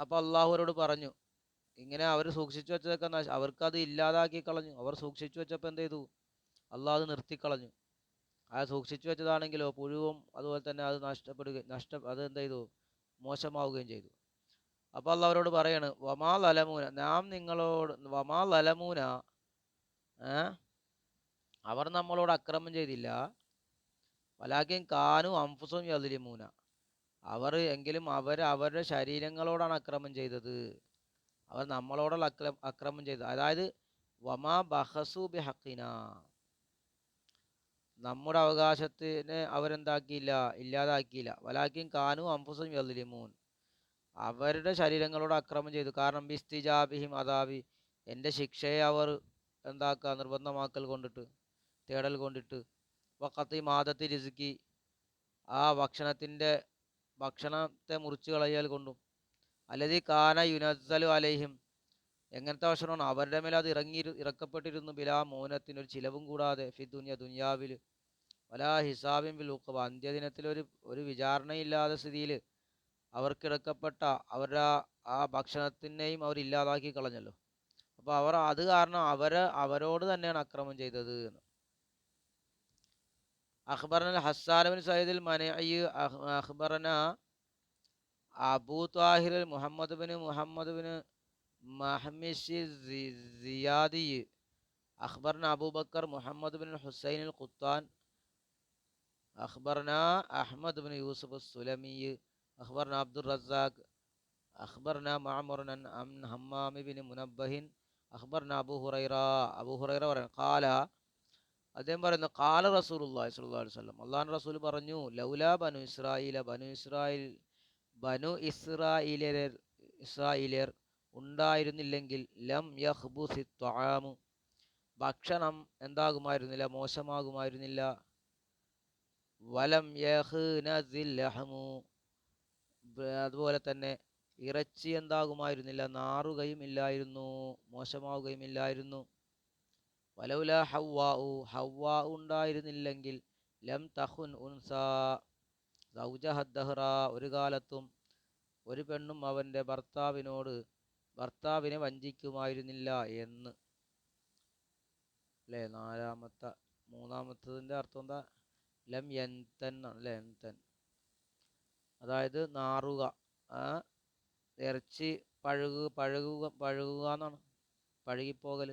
S1: അപ്പോൾ അള്ളാഹു അവരോട് പറഞ്ഞു. ഇങ്ങനെ അവർ സൂക്ഷിച്ചു വെച്ചതൊക്കെ നാശ അവർക്കത് ഇല്ലാതാക്കി കളഞ്ഞു. അവർ സൂക്ഷിച്ചു വെച്ചപ്പോൾ എന്ത് ചെയ്തു അള്ളാഹ് അത് നിർത്തിക്കളഞ്ഞു ആ സൂക്ഷിച്ചു വെച്ചതാണെങ്കിലോ പുഴുവും അതുപോലെ തന്നെ അത് നഷ്ടപ്പെടുകയും നഷ്ട അത് എന്ത് ചെയ്തു? മോശമാവുകയും ചെയ്തു. അപ്പോൾ അല്ല അവരോട് പറയാണ് വമാ ലലമൂന നാം നിങ്ങളോട് വമാ ലലമൂന അവർ നമ്മളോട് അക്രമം ചെയ്തില്ല. വലാക്കിയും കാനു അംഫുസും യലിമൂന അവർ എങ്കിലും അവർ അവരുടെ ശരീരങ്ങളോടാണ് അക്രമം ചെയ്തത്. അവർ നമ്മളോടുള്ള അക്ര അക്രമം ചെയ്തത് അതായത് വമാ ബഹസു ബി ഹക്കിന നമ്മുടെ അവകാശത്തിനെ അവരെന്താക്കിയില്ല ഇല്ലാതാക്കിയില്ല. വലാക്കിയും കാനു അംഫുസും യലിമൂൻ അവരുടെ ശരീരങ്ങളോട് അക്രമം ചെയ്തു. കാരണം ബിസ്തിജാബിഹിം അതാബി എന്റെ ശിക്ഷയെ അവർ എന്താക്കുക നിർബന്ധമാക്കൽ കൊണ്ടിട്ട് തേടൽ കൊണ്ടിട്ട്. വക്കത്തി മാതത്തി രിസുക്കി ആ ഭക്ഷണത്തിന്റെ ഭക്ഷണത്തെ മുറിച്ച് കളയൽ കൊണ്ടും. അല്ലെങ്കിൽ കാന യുനസ്സലു അലൈഹിം. എങ്ങനത്തെ ഭക്ഷണമാണ്? അവരുടെ മേലെ അത് ഇറങ്ങി ഇറക്കപ്പെട്ടിരുന്നു. ബിലാ മൗനത്തിന് ഒരു ചിലവും കൂടാതെ ഫി ദുനിയ ദുനിയാവിൽ വലാ ഹിസാബിൻ ബിൽ അന്ത്യദിനത്തിൽ ഒരു ഒരു വിചാരണയില്ലാത്ത സ്ഥിതിയിൽ അവർക്കിടക്കപ്പെട്ട അവരുടെ ആ- ഭക്ഷണത്തിനെയും അവർ ഇല്ലാതാക്കി കളഞ്ഞല്ലോ. അപ്പോൾ അവർ അത് കാരണം അവരെ അവരോട് തന്നെയാണ് അക്രമം ചെയ്തത് എന്ന്. അഖ്ബറന ഹസ്സാനബിൻ സയ്യിദിൽ സയ്യിദ് മനഇ അഖ്ബറന Abu Tahir Muhammad bin Muhammad bin മഹ്മിഷ് Ziyadi അഖ്ബറന അബൂബക്കർ മുഹമ്മദ് ബിൻ ഹുസൈൻ ഖുത്താൻ അഖ്ബർന അഹ്മദ് ബിൻ യൂസുഫ് സുലമി അഖ്ബർന അബ്ദുൽ റസാഖ് അഖ്ബർന മഅമർ അൻ ഹമ്മാമി ബിൻ മുനബ്ബഹിൻ അഖ്ബർന അബൂ ഹുറൈറ അബൂ ഹുറൈറ പറയുന്നു ഖാല അദ്ദേഹം പറയുന്നു ഖാല റസൂലുള്ളാഹി സ്വല്ലല്ലാഹു അലൈഹി വസല്ലം. അള്ളാഹു റസൂൽ പറഞ്ഞു ലൗലാ ബനു ഇസ്രായേല ബനു ഇസ്രായേൽ ബനു ഇസ്രായേലർ ഇസ്രായേലിയർ ഉണ്ടായിരുന്നില്ലെങ്കിൽ ലം യഹ്ബുസി ത്വആമു ഭക്ഷണം എന്താകുമായിരുന്നില്ല മോശമാകുമായിരുന്നില്ല. വലം അതുപോലെ തന്നെ ഇറച്ചി എന്താകുമായിരുന്നില്ല നാറുകയും ഇല്ലായിരുന്നു മോശമാവുകയും ഇല്ലായിരുന്നു വലൗല ഹവ്വാഉ ഹവ്വാ ഉണ്ടായിരുന്നില്ലെങ്കിൽ ലം തഹുൻ ഉൻസ. സൗജഹദ്ദഹ്റ ഒരു കാലത്തും ഒരു പെണ്ണും അവന്റെ ഭർത്താവിനോട് ഭർത്താവിനെ വഞ്ചിക്കുമായിരുന്നില്ല എന്ന്. അല്ലേ നാലാമത്തെ മൂന്നാമത്തതിന്റെ അർത്ഥം എന്താ? ലം യന്തൻ എന്നാണ് അല്ലേ? യന്തൻ അതായത് നാറുക. ഇറച്ചി പഴുകു പഴകുക പഴുകുക എന്നാണ്. പഴകിപ്പോകൽ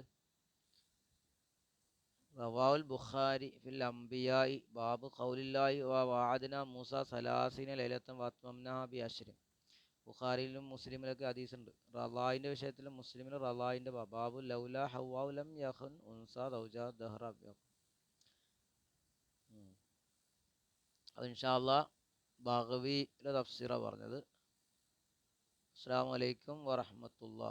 S1: റവാവുൽ ബുഖാരി ഫിൽ അംബിയായി. ബാബു ഖൗലില്ലാഹി വ വാദിന മൂസ സലാസിന ലൈലത്തൻ വാത്മംന ബി അശ്രിൻ ബുഖാരിയിലും മുസ്ലിമിലൊക്കെ ഹദീസ് ഉണ്ട് റലായിന്റെ വിഷയത്തിലും മുസ്ലിമിലും റലായിന്റെ ബാബു ലൗല ഹവാഉ ലം യഖുൻ ഉൻസ ദൗജ ദഹ്റ ബി- ഉം. അത് ഇൻഷാല്ലാ ബാഗവിയുടെ തഫ്സീറ പറഞ്ഞത്. അസ്സാം വലൈക്കും വറഹമത്തുള്ള